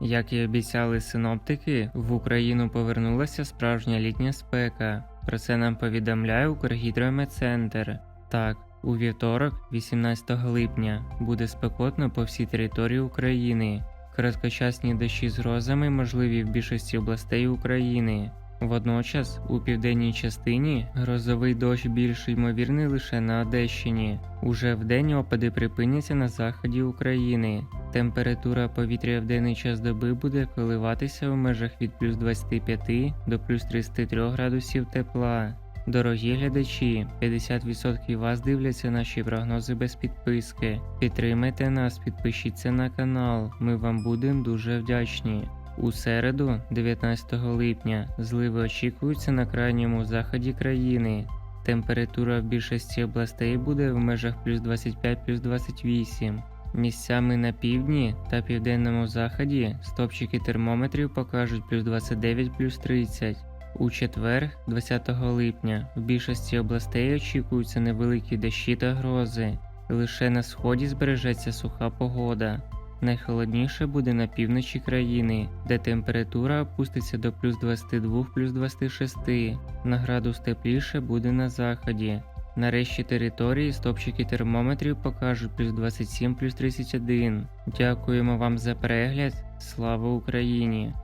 Як і обіцяли синоптики, в Україну повернулася справжня літня спека. Про це нам повідомляє Укргідрометцентр. Так, у вівторок, 18 липня, буде спекотно по всій території України. Короткочасні дощі з грозами можливі в більшості областей України. Водночас, у південній частині грозовий дощ більш ймовірний лише на Одещині. Уже вдень опади припиняться на заході України. Температура повітря в денний час доби буде коливатися в межах від плюс 25 до плюс 33 градусів тепла. Дорогі глядачі, 50% вас дивляться наші прогнози без підписки. Підтримайте нас, підпишіться на канал. Ми вам будемо дуже вдячні. У середу, 19 липня, зливи очікуються на крайньому заході країни. Температура в більшості областей буде в межах плюс 25 плюс 28. Місцями на півдні та південному заході стопчики термометрів покажуть плюс 29 плюс 30. У четвер, 20 липня, в більшості областей очікуються невеликі дощі та грози. Лише на сході збережеться суха погода. Найхолодніше буде на півночі країни, де температура опуститься до плюс 22 плюс 26. На градус тепліше буде на заході. На решті території стопчики термометрів покажуть плюс 27 плюс 31. Дякуємо вам за перегляд. Слава Україні!